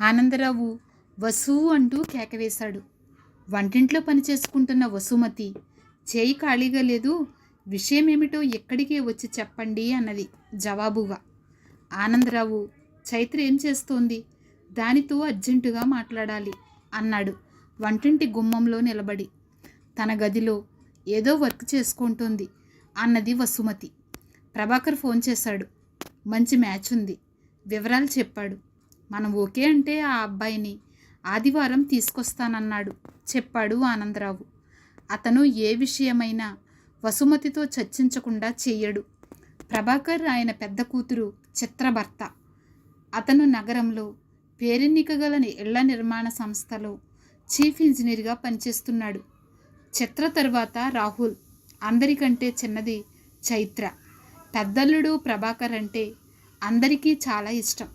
ఆనందరావు వసు అంటూ కేకవేశాడు వంటింట్లో పనిచేసుకుంటున్న వసుమతి చేయి ఖాళీగా లేదు విషయం ఏమిటో ఎక్కడికే వచ్చి చెప్పండి అన్నది జవాబుగా. ఆనందరావు చైత్ర ఏం చేస్తోంది? దానితో అర్జెంటుగా మాట్లాడాలి అన్నాడు వంటింటి గుమ్మంలో నిలబడి. తన గదిలో ఏదో వర్క్ చేసుకుంటుంది అన్నది వసుమతి. ప్రభాకర్ ఫోన్ చేశాడు. మంచి మ్యాచ్ ఉంది. వివరాలు చెప్పాడు. మనం ఓకే అంటే ఆ అబ్బాయిని ఆదివారం తీసుకొస్తానన్నాడు చెప్పాడు ఆనందరావు. అతను ఏ విషయమైనా వసుమతితో చర్చించకుండా చేయడు ప్రభాకర్ ఆయన పెద్ద కూతురు చిత్రభర్త. అతను నగరంలో పేరెన్నిక గల ఇళ్ళ నిర్మాణ సంస్థలో చీఫ్ ఇంజనీర్గా పనిచేస్తున్నాడు. చిత్ర తర్వాత రాహుల్ అందరికంటే చిన్నది చైత్ర. పెద్దల్లుడు ప్రభాకర్ అంటే అందరికీ చాలా ఇష్టం.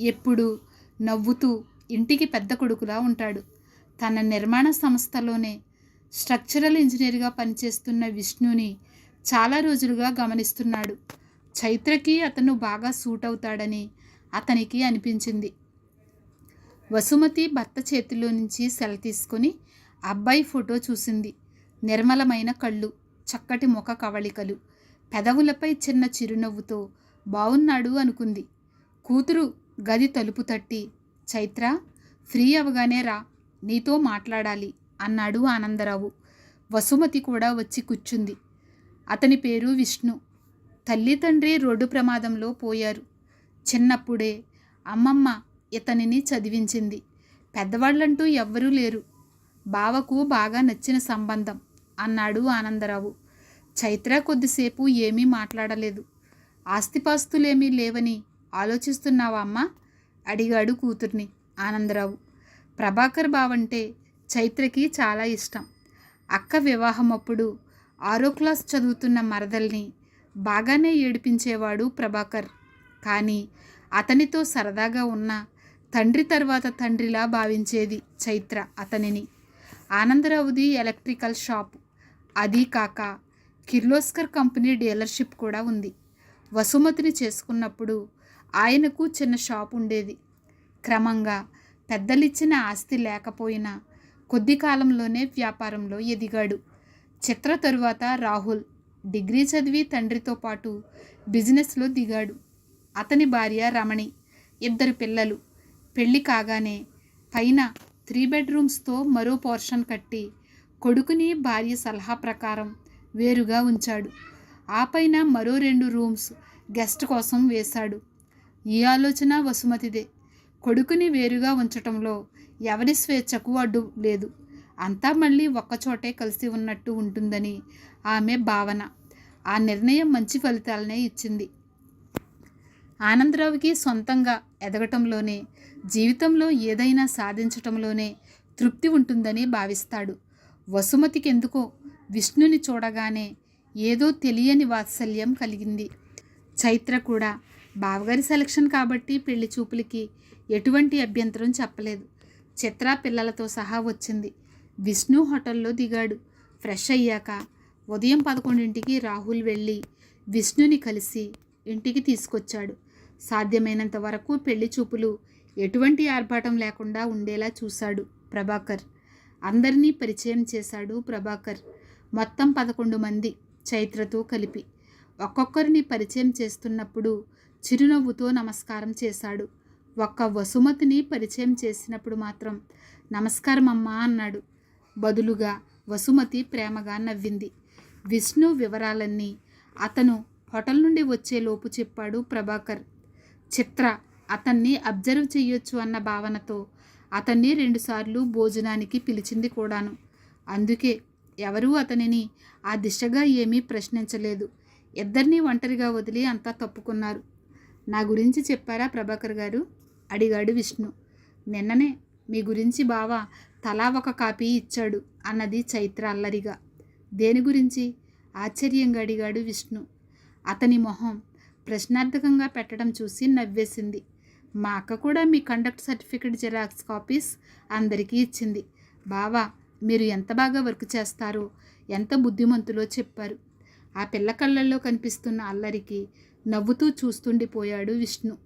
ఎప్పుడు నవ్వుతూ ఇంటికి పెద్ద కొడుకులా ఉంటాడు. తన నిర్మాణ సంస్థలోనే స్ట్రక్చరల్ ఇంజనీర్గా పనిచేస్తున్న విష్ణుని చాలా రోజులుగా గమనిస్తున్నాడు. చైత్రకి అతను బాగా సూట్ అవుతాడని అతనికి అనిపించింది. వసుమతి భర్త చేతిలో నుంచి సెల తీసుకొని అబ్బాయి ఫోటో చూసింది. నిర్మలమైన కళ్ళు చక్కటి ముఖ కవళికలు పెదవులపై చిన్న చిరునవ్వుతో బాగున్నాడు అనుకుంది. కూతురు గది తలుపు తట్టి చైత్ర ఫ్రీ అవగానే రా నీతో మాట్లాడాలి అన్నాడు ఆనందరావు. వసుమతి కూడా వచ్చి కూర్చుంది. అతని పేరు విష్ణు. తల్లి తండ్రి రోడ్డు ప్రమాదంలో పోయారు. చిన్నప్పుడే అమ్మమ్మ ఇతనిని చదివించింది. పెద్దవాళ్ళంటూ ఎవ్వరూ లేరు. బావకు బాగా నచ్చిన సంబంధం అన్నాడు ఆనందరావు. చైత్ర కొద్దిసేపు ఏమీ మాట్లాడలేదు. ఆస్తిపాస్తులేమీ లేవని ఆలోచిస్తున్నావా అమ్మా? అడిగాడు కూతుర్ని ఆనందరావు. ప్రభాకర్ బావంటే చైత్రకి చాలా ఇష్టం. అక్క వివాహం అప్పుడు ఆరో క్లాస్ చదువుతున్న మరదల్ని బాగానే ఏడిపించేవాడు ప్రభాకర్. కానీ అతనితో సరదాగా ఉన్న తండ్రి తర్వాత తండ్రిలా భావించేది చైత్ర అతనిని. ఆనందరావుది ఎలక్ట్రికల్ షాప్. అది కాక కిర్లోస్కర్ కంపెనీ డీలర్షిప్ కూడా ఉంది. వసుమతిని చేసుకున్నప్పుడు ఆయనకు చిన్న షాప్ ఉండేది. క్రమంగా పెద్దలిచ్చిన ఆస్తి లేకపోయినా కొద్ది కాలంలోనే వ్యాపారంలో ఎదిగాడు. చిత్ర తరువాత రాహుల్ డిగ్రీ చదివి తండ్రితో పాటు బిజినెస్లో దిగాడు. అతని భార్య రమణి ఇద్దరు పిల్లలు. పెళ్ళి కాగానే పైన త్రీ బెడ్రూమ్స్తో మరో పోర్షన్ కట్టి కొడుకుని భార్య సలహా ప్రకారం వేరుగా ఉంచాడు. ఆ పైన మరో రెండు రూమ్స్ గెస్ట్ కోసం వేశాడు. ఈ ఆలోచన వసుమతిదే. కొడుకుని వేరుగా ఉంచటంలో ఎవరి స్వేచ్ఛకు అడ్డు లేదు. అంతా మళ్ళీ ఒక్కచోటే కలిసి ఉన్నట్టు ఉంటుందని ఆమె భావన. ఆ నిర్ణయం మంచి ఫలితాలనే ఇచ్చింది. ఆనందరావుకి సొంతంగా ఎదగటంలోనే జీవితంలో ఏదైనా సాధించటంలోనే తృప్తి ఉంటుందని భావిస్తాడు. వసుమతికెందుకో విష్ణుని చూడగానే ఏదో తెలియని వాత్సల్యం కలిగింది. చైత్ర కూడా బావగారి సెలక్షన్ కాబట్టి పెళ్ళి చూపులకి ఎటువంటి అభ్యంతరం చెప్పలేదు. చిత్ర పిల్లలతో సహా వచ్చింది. విష్ణు హోటల్లో దిగాడు. ఫ్రెష్ అయ్యాక ఉదయం పదకొండింటికి రాహుల్ వెళ్ళి విష్ణుని కలిసి ఇంటికి తీసుకొచ్చాడు. సాధ్యమైనంత వరకు పెళ్ళి చూపులు ఎటువంటి ఆర్భాటం లేకుండా ఉండేలా చూశాడు ప్రభాకర్. అందరినీ పరిచయం చేశాడు ప్రభాకర్. మొత్తం పదకొండు మంది చైత్రతో కలిపి. ఒక్కొక్కరిని పరిచయం చేస్తున్నప్పుడు చిరునవ్వుతో నమస్కారం చేశాడు. ఒక్క వసుమతిని పరిచయం చేసినప్పుడు మాత్రం నమస్కారం అమ్మా అన్నాడు. బదులుగా వసుమతి ప్రేమగా నవ్వింది. విష్ణు వివరాలన్నీ అతను హోటల్ నుండి వచ్చేలోపు చెప్పాడు ప్రభాకర్. చిత్ర అతన్ని అబ్జర్వ్ చేయొచ్చు అన్న భావనతో అతన్ని రెండుసార్లు భోజనానికి పిలిచింది కూడాను. అందుకే ఎవరూ అతనిని ఆ దిశగా ఏమీ ప్రశ్నించలేదు. ఇద్దరినీ ఒంటరిగా వదిలి అంతా తప్పుకున్నారు. నా గురించి చెప్పారా ప్రభాకర్ గారు? అడిగాడు విష్ణు. నిన్ననే మీ గురించి బావ తలా ఒక కాపీ ఇచ్చాడు అన్నది చైత్ర అల్లరిగా. దేని గురించి? ఆశ్చర్యంగా అడిగాడు విష్ణు. అతని మొహం ప్రశ్నార్థకంగా పెట్టడం చూసి నవ్వేసింది. మా అక్క కూడా మీ కండక్ట్ సర్టిఫికెట్ జిరాక్స్ కాపీస్ అందరికీ ఇచ్చింది. బావా మీరు ఎంత బాగా వర్క్ చేస్తారో ఎంత బుద్ధిమంతులో చెప్పారు. ఆ పిల్ల కళ్ళల్లో కనిపిస్తున్న అల్లరికి నవ్వుతూ చూస్తుండిపోయాడు విష్ణు.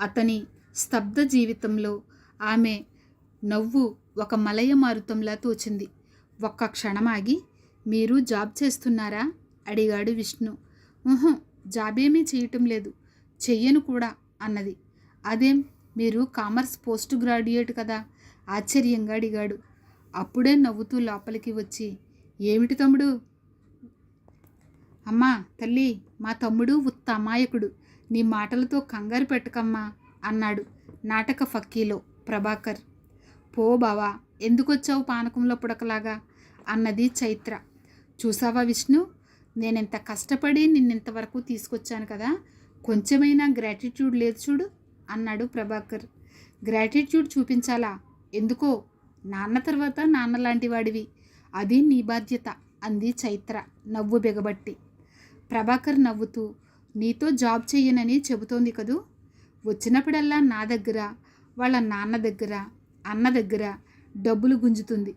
అతని స్తబ్ద జీవితంలో ఆమె నవ్వు ఒక మలయ మారుతంలా తోచింది. ఒక్క క్షణమాగి మీరు జాబ్ చేస్తున్నారా? అడిగాడు విష్ణు. ఊహం జాబేమీ చేయటం లేదు. చెయ్యను కూడా అన్నది. అదేం మీరు కామర్స్ పోస్ట్ గ్రాడ్యుయేట్ కదా? ఆశ్చర్యంగా అడిగాడు. అప్పుడే నవ్వుతూ లోపలికి వచ్చి ఏమిటి తమ్ముడు? అమ్మా తల్లి మా తమ్ముడు ఉత్త అమాయకుడు. నీ మాటలతో కంగారు పెట్టకమ్మా అన్నాడు నాటక ఫక్కీలో ప్రభాకర్. పో బావా ఎందుకొచ్చావు పానకంలో పుడకలాగా? అన్నది చైత్ర. చూసావా విష్ణు నేనెంత కష్టపడి నిన్నెంతవరకు తీసుకొచ్చాను కదా కొంచెమైనా గ్రాటిట్యూడ్ లేదు చూడు అన్నాడు ప్రభాకర్. గ్రాటిట్యూడ్ చూపించాలా? ఎందుకో? నాన్న తర్వాత నాన్నలాంటి వాడివి. అది నీ బాధ్యత అంది చైత్ర నవ్వు బిగబట్టి. ప్రభాకర్ నవ్వుతూ నీతో జాబ్ చెయ్యనని చెబుతోంది కదూ. వచ్చినప్పుడల్లా నా దగ్గర వాళ్ళ నాన్న దగ్గర అన్న దగ్గర డబ్బులు గుంజుతుంది.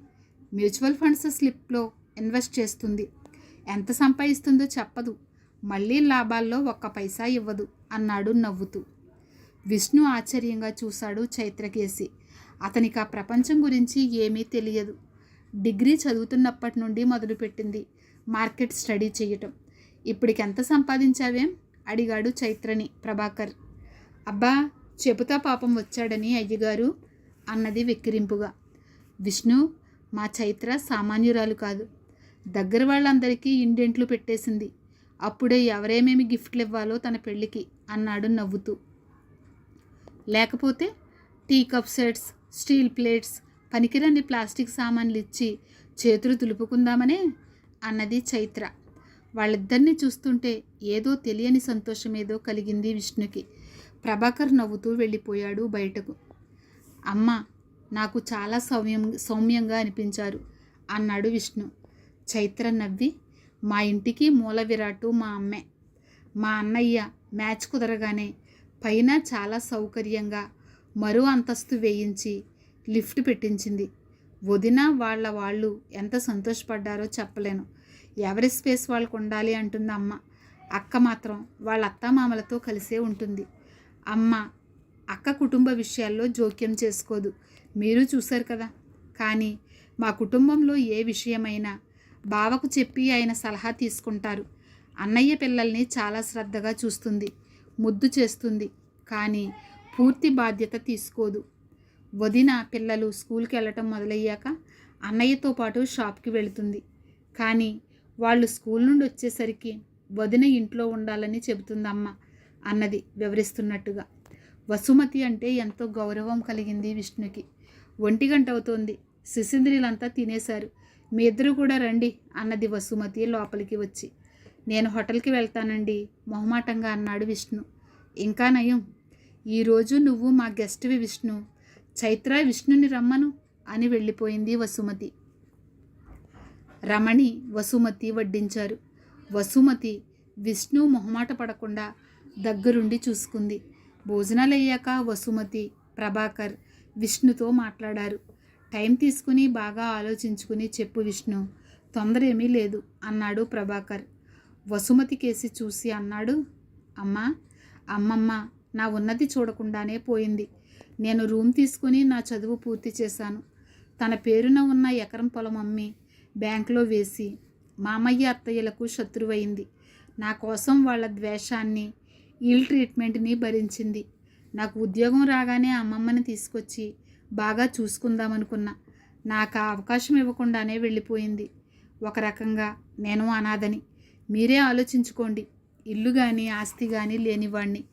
మ్యూచువల్ ఫండ్స్ స్లిప్లో ఇన్వెస్ట్ చేస్తుంది. ఎంత సంపాదిస్తుందో చెప్పదు. మళ్ళీ లాభాల్లో ఒక్క పైసా ఇవ్వదు అన్నాడు నవ్వుతూ. విష్ణు ఆశ్చర్యంగా చూశాడు చైత్రకేసి అతనికి ఆ ప్రపంచం గురించి ఏమీ తెలియదు. డిగ్రీ చదువుతున్నప్పటి నుండి మొదలుపెట్టింది మార్కెట్ స్టడీ చేయటం. ఇప్పటికి ఎంత సంపాదించావేం? అడిగాడు చైత్రని. ప్రభాకర్. అబ్బా చెబుతా పాపం వచ్చాడని అయ్యగారు అన్నది వెక్కిరింపుగా. విష్ణు మా చైత్ర సామాన్యురాలు కాదు. దగ్గర వాళ్ళందరికీ ఇండెంట్లు పెట్టేసింది. అప్పుడే ఎవరేమేమి గిఫ్ట్లు ఇవ్వాలో తన పెళ్ళికి అన్నాడు నవ్వుతూ. లేకపోతే tea cup sets steel plates పనికిరాని ప్లాస్టిక్ సామాన్లు ఇచ్చి చేతులు తులుపుకుందామనే అన్నది చైత్ర. వాళ్ళిద్దరినీ చూస్తుంటే ఏదో తెలియని సంతోషం ఏదో కలిగింది విష్ణుకి. ప్రభాకర్ నవ్వుతూ వెళ్ళిపోయాడు బయటకు. అమ్మ నాకు చాలా సౌమ్యం సౌమ్యంగా అనిపించారు అన్నాడు విష్ణు. చైత్ర నవ్వి మా ఇంటికి మూల విరాటు మా అమ్మే. మా అన్నయ్య మ్యాచ్ కుదరగానే పైన చాలా సౌకర్యంగా మరో అంతస్తు వేయించి లిఫ్ట్ పెట్టించింది. వదిన వాళ్ళ వాళ్ళు ఎంత సంతోషపడ్డారో చెప్పలేను. ఎవరి స్పేస్ వాళ్ళకు ఉండాలి అంటుంది అమ్మ. అక్క మాత్రం వాళ్ళ అత్తమామలతో కలిసే ఉంటుంది. అమ్మ అక్క కుటుంబ విషయాల్లో జోక్యం చేసుకోదు. మీరు చూశారు కదా. కానీ మా కుటుంబంలో ఏ విషయమైనా బావకు చెప్పి ఆయన సలహా తీసుకుంటారు. అన్నయ్య పిల్లల్ని చాలా శ్రద్ధగా చూస్తుంది ముద్దు చేస్తుంది కానీ పూర్తి బాధ్యత తీసుకోదు. వదిన పిల్లలు స్కూల్కి వెళ్ళటం మొదలయ్యాక అన్నయ్యతో పాటు షాప్కి వెళుతుంది. కానీ వాళ్ళు స్కూల్ నుండి వచ్చేసరికి వదిన ఇంట్లో ఉండాలని చెబుతుందమ్మ అన్నది వివరిస్తున్నట్టుగా. వసుమతి అంటే ఎంతో గౌరవం కలిగింది విష్ణుకి. ఒంటి గంట అవుతోంది. శిశింద్రిలంతా తినేశారు. మీ ఇద్దరు కూడా రండి అన్నది వసుమతి లోపలికి వచ్చి. నేను హోటల్కి వెళ్తానండి మొహమాటంగా అన్నాడు విష్ణు. ఇంకా నయం. ఈరోజు నువ్వు మా గెస్ట్వి విష్ణు. చైత్ర విష్ణుని రమ్మను అని వెళ్ళిపోయింది వసుమతి. రమణి వసుమతి వడ్డించారు. వసుమతి విష్ణు మొహమాట పడకుండా దగ్గరుండి చూసుకుంది. భోజనాలు అయ్యాక వసుమతి ప్రభాకర్ విష్ణుతో మాట్లాడారు. టైం తీసుకుని బాగా ఆలోచించుకుని చెప్పు విష్ణు తొందర ఏమీ లేదు అన్నాడు ప్రభాకర్. వసుమతి కేసి చూసి అన్నాడు అమ్మా అమ్మమ్మ నా ఉన్నది చూడకుండానే పోయింది. నేను రూమ్ తీసుకుని నా చదువు పూర్తి చేశాను. తన పేరున ఉన్న ఎకరం పొలం అమ్మి బ్యాంకులో వేసి మామయ్య అత్తయ్యలకు శత్రువైంది. నా కోసం వాళ్ళ ద్వేషాన్ని ఇల్ ట్రీట్మెంట్ని భరించింది. నాకు ఉద్యోగం రాగానే అమ్మమ్మని తీసుకొచ్చి బాగా చూసుకుందామనుకున్నా. నాకు ఆ అవకాశం ఇవ్వకుండానే వెళ్ళిపోయింది. ఒక రకంగా నేను అనాథని. మీరే ఆలోచించుకోండి. ఇల్లు కానీ ఆస్తి కానీ లేనివాణ్ణి.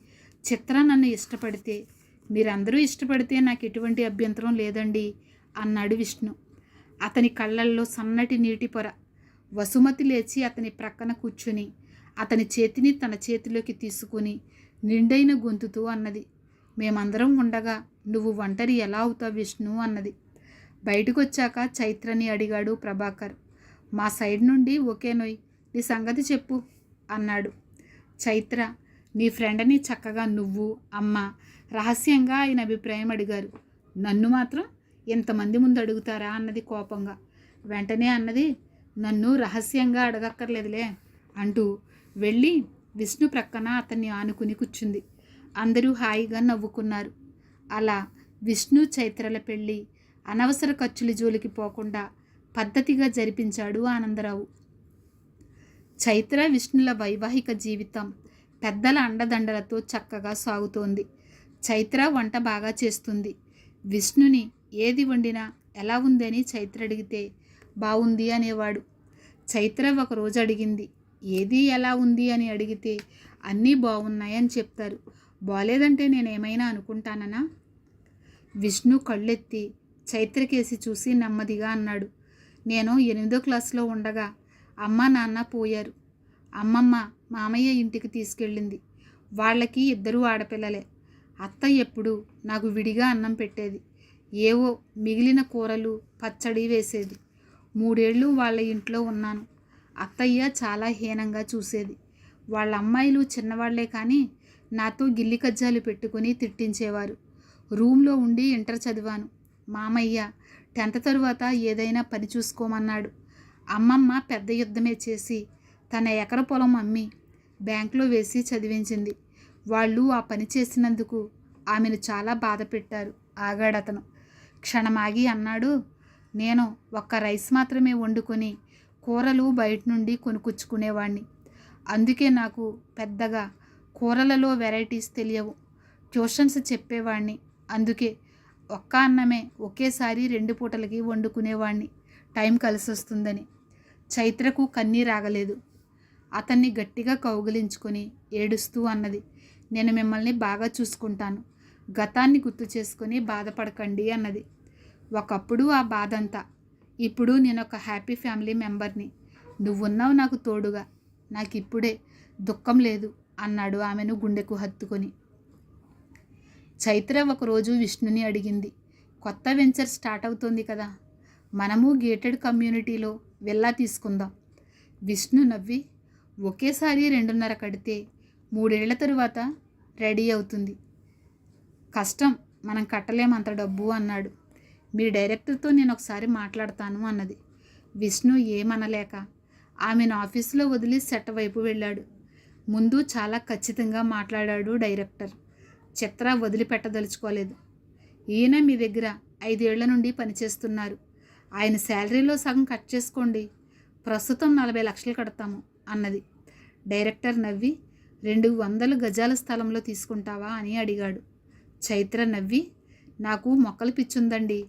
చిత్ర నన్ను ఇష్టపడితే మీరందరూ ఇష్టపడితే నాకు ఎటువంటి అభ్యంతరం లేదండి అన్నాడు విష్ణు. అతని కళ్ళల్లో సన్నటి నీటి పొర. వసుమతి లేచి అతని ప్రక్కన కూర్చుని అతని చేతిని తన చేతిలోకి తీసుకుని నిండైన గొంతుతో అన్నది. మేమందరం ఉండగా నువ్వు ఒంటరి ఎలా అవుతావు విష్ణు? అన్నది. బయటకొచ్చాక చైత్రని అడిగాడు ప్రభాకర్. మా సైడ్ నుండి ఒకే నోయ్ నీ సంగతి చెప్పు అన్నాడు. చైత్ర నీ ఫ్రెండ్ని చక్కగా నువ్వు అమ్మ రహస్యంగా ఆయన అభిప్రాయం అడిగారు. నన్ను మాత్రం ఇంతమంది ముందు అడుగుతారా అన్నది కోపంగా. వెంటనే అన్నది నన్ను రహస్యంగా అడగక్కర్లేదులే అంటూ వెళ్ళి విష్ణు ప్రక్కన అతన్ని ఆనుకుని కూర్చుంది. అందరూ హాయిగా నవ్వుకున్నారు. అలా విష్ణు చైత్రల పెళ్ళి అనవసర ఖర్చుల జోలికి పోకుండా పద్ధతిగా జరిపించాడు ఆనందరావు. చైత్ర విష్ణుల వైవాహిక జీవితం పెద్దల అండదండలతో చక్కగా సాగుతోంది. చైత్ర వంట బాగా చేస్తుంది. విష్ణుని ఏది వండినా ఎలా ఉందని చైత్ర అడిగితే బాగుంది అనేవాడు. చైత్ర ఒకరోజు అడిగింది ఏది ఎలా ఉంది అని అడిగితే అన్నీ బాగున్నాయని చెప్తారు. బాలేదంటే నేనేమైనా అనుకుంటాననా? విష్ణు కళ్ళెత్తి చైత్రకేసి చూసి నెమ్మదిగా అన్నాడు. నేను ఎనిమిదో క్లాస్లో ఉండగా అమ్మ నాన్న పోయారు. అమ్మమ్మ మామయ్య ఇంటికి తీసుకెళ్ళింది. వాళ్ళకి ఇద్దరు ఆడపిల్లలే. అత్త ఎప్పుడు నాకు విడిగా అన్నం పెట్టేది. ఏవో మిగిలిన కూరలు పచ్చడి వేసేది. మూడేళ్ళు వాళ్ళ ఇంట్లో ఉన్నాను. అత్తయ్య చాలా హీనంగా చూసేది. వాళ్ళ అమ్మాయిలు చిన్నవాళ్ళే కానీ నాతో గిల్లి కజ్జాలు పెట్టుకుని తిట్టించేవారు. రూమ్లో ఉండి ఇంటర్ చదివాను. మామయ్య టెన్త్ తరువాత ఏదైనా పని చూసుకోమన్నాడు. అమ్మమ్మ పెద్ద యుద్ధమే చేసి తన ఎకర పొలం అమ్మి బ్యాంకులో వేసి చదివించింది. వాళ్ళు ఆ పని చేసినందుకు ఆమెను చాలా బాధ పెట్టారు. ఆగాడతను. క్షణమాగి అన్నాడు. నేను ఒక్క రైస్ మాత్రమే వండుకొని కూరలు బయట నుండి కొనుక్కొచ్చుకునేవాడిని అందుకే నాకు పెద్దగా కూరలలో వెరైటీస్ తెలియవు. ట్యూషన్స్ చెప్పేవాడిని అందుకే ఒక్క అన్నమే ఒకేసారి రెండు పూటలకి వండుకునేవాడిని టైం కలిసి వస్తుందని చైత్రకు కన్నీరాగలేదు అతన్ని గట్టిగా కౌగిలించుకొని ఏడుస్తూ అన్నది. నేను మిమ్మల్ని బాగా చూసుకుంటాను. గతాన్ని గుర్తు చేసుకొని బాధపడకండి అన్నది. ఒకప్పుడు ఆ బాధంతా. ఇప్పుడు నేను ఒక హ్యాపీ ఫ్యామిలీ మెంబర్ని. నువ్వున్నావు నాకు తోడుగా. నాకు ఇప్పుడే దుఃఖం లేదు అన్నాడు ఆమెను గుండెకు హత్తుకొని. చైత్ర ఒకరోజు విష్ణుని అడిగింది. కొత్త వెంచర్ స్టార్ట్ అవుతోంది కదా. మనము గేటెడ్ కమ్యూనిటీలో వెళ్ళా తీసుకుందాం. విష్ణు నవ్వి ఒకేసారి రెండున్నర కడితే మూడేళ్ళ తరువాత రెడీ అవుతుంది. కష్టం మనం కట్టలేమంత డబ్బు అన్నాడు. మీ డైరెక్టర్తో నేను ఒకసారి మాట్లాడతాను అన్నది. విష్ణు ఏమనలేక ఆమెను ఆఫీసులో వదిలి సెట్ వైపు వెళ్ళాడు. ముందు చాలా ఖచ్చితంగా మాట్లాడాడు డైరెక్టర్. చిత్ర వదిలిపెట్టదలుచుకోలేదు. ఈయన మీ దగ్గర ఐదేళ్ళ నుండి పనిచేస్తున్నారు. ఆయన శాలరీలో సగం కట్ చేసుకోండి. ప్రస్తుతం నలభై లక్షలు కడతాము అన్నది. డైరెక్టర్ నవ్వి రెండు వందల గజాల స్థలంలో తీసుకుంటావా అని అడిగాడు. చైత్ర నవ్వి నాకు మొక్కలు పిచ్చుందండి.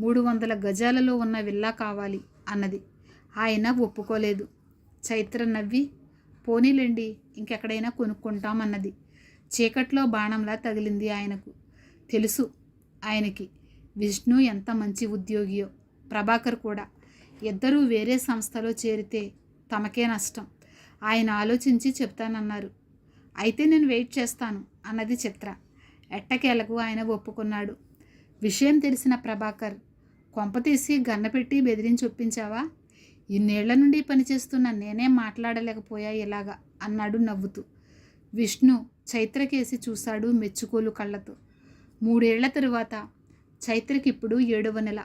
మూడు వందల గజాలలో ఉన్న విల్లా కావాలి అన్నది. ఆయన ఒప్పుకోలేదు. చైత్ర నవ్వి పోనీలేండి ఇంకెక్కడైనా కొనుక్కుంటామన్నది. చీకట్లో బాణంలా తగిలింది ఆయనకు. తెలుసు ఆయనకి విష్ణు ఎంత మంచి ఉద్యోగియో ప్రభాకర్ కూడా. ఇద్దరూ వేరే సంస్థలో చేరితే తమకే నష్టం. ఆయన ఆలోచించి చెప్తానన్నారు. అయితే నేను వెయిట్ చేస్తాను అన్నది చిత్ర. ఎట్టకేలకు ఆయన ఒప్పుకున్నాడు. విషయం తెలిసిన ప్రభాకర్ కొంపతీసి గన్నపెట్టి బెదిరించి ఒప్పించావా ఇన్నేళ్ళ నుండి పనిచేస్తున్న నేనే మాట్లాడలేకపోయా ఇలాగా అన్నాడు నవ్వుతూ. విష్ణు చైత్రకేసి చూశాడు మెచ్చుకోలు కళ్ళతో. మూడేళ్ళ తరువాత చైత్రకిప్పుడు ఏడవ నెల.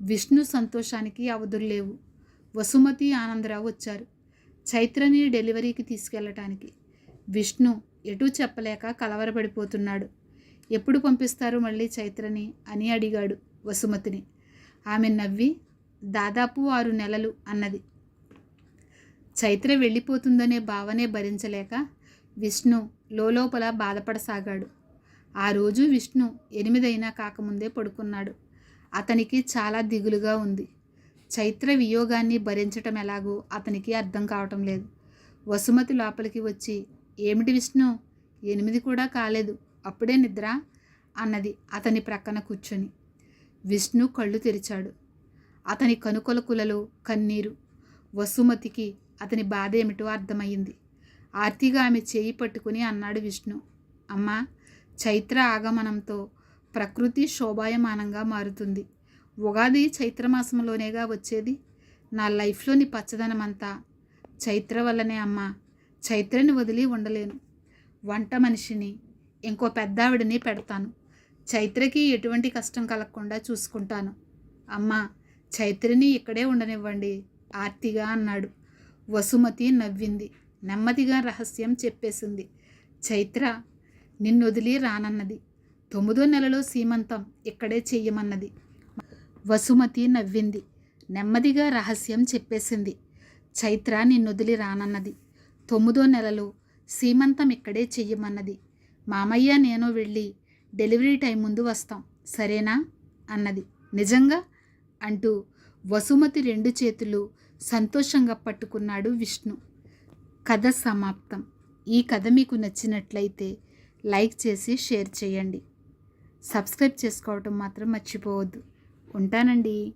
విష్ణు సంతోషానికి అవధుల్లేవు. వసుమతి ఆనందరావు వచ్చారు. చైత్రని డెలివరీకి తీసుకెళ్ళటానికి విష్ణు ఎటూ చెప్పలేక కలవరపడిపోతున్నాడు. ఎప్పుడు పంపిస్తారు మళ్ళీ చైత్రని అని అడిగాడు వసుమతిని. ఆమె నవ్వి దాదాపు ఆరు నెలలు అన్నది. చైత్ర వెళ్ళిపోతుందనే భావనే భరించలేక విష్ణు లోపల బాధపడసాగాడు. ఆ రోజు విష్ణు ఎనిమిదైనా కాకముందే పడుకున్నాడు. అతనికి చాలా దిగులుగా ఉంది. చైత్ర వియోగాన్ని భరించటం ఎలాగో అతనికి అర్థం కావటం లేదు. వసుమతి లోపలికి వచ్చి ఏమిటి విష్ణు? ఎనిమిది కూడా కాలేదు. అప్పుడే నిద్ర? అన్నది అతని ప్రక్కన కూర్చొని. విష్ణు కళ్ళు తెరిచాడు. అతని కనుకొలకులలో కన్నీరు వసుమతికి అతని బాధ ఏమిటో అర్థమయ్యింది. ఆర్తిగా ఆమె చేయి పట్టుకుని అన్నాడు విష్ణు. అమ్మా చైత్ర ఆగమనంతో ప్రకృతి శోభాయమానంగా మారుతుంది. ఉగాది చైత్రమాసంలోనేగా వచ్చేది? నా లైఫ్లోని పచ్చదనమంతా చైత్ర వల్లనే అమ్మా. చైత్రని వదిలి ఉండలేను. వంట మనిషిని ఇంకో పెద్దావిడిని పెడతాను. చైత్రకి ఎటువంటి కష్టం కలగకుండా చూసుకుంటాను. అమ్మా చైత్రిని ఇక్కడే ఉండనివ్వండి ఆర్తిగా అన్నాడు. వసుమతి నవ్వింది. నెమ్మదిగా రహస్యం చెప్పేసింది. చైత్ర నిన్నొదిలి రానన్నది. తొమ్మిదో నెలలో సీమంతం ఇక్కడే చెయ్యమన్నది. వసుమతి నవ్వింది. నెమ్మదిగా రహస్యం చెప్పేసింది. చైత్ర నిన్నొదిలి రానన్నది. తొమ్మిదో నెలలో సీమంతం ఇక్కడే చెయ్యమన్నది. మామయ్య నేను వెళ్ళి డెలివరీ టైం ముందు వస్తాం. సరేనా? అన్నది. నిజంగా? అంటూ వసుమతి రెండు చేతులు సంతోషంగా పట్టుకున్నాడు విష్ణు. కథ సమాప్తం. ఈ కథ మీకు నచ్చినట్లయితే లైక్ చేసి షేర్ చేయండి. సబ్స్క్రైబ్ చేసుకోవటం మాత్రం మర్చిపోవద్దు. ఉంటానండి.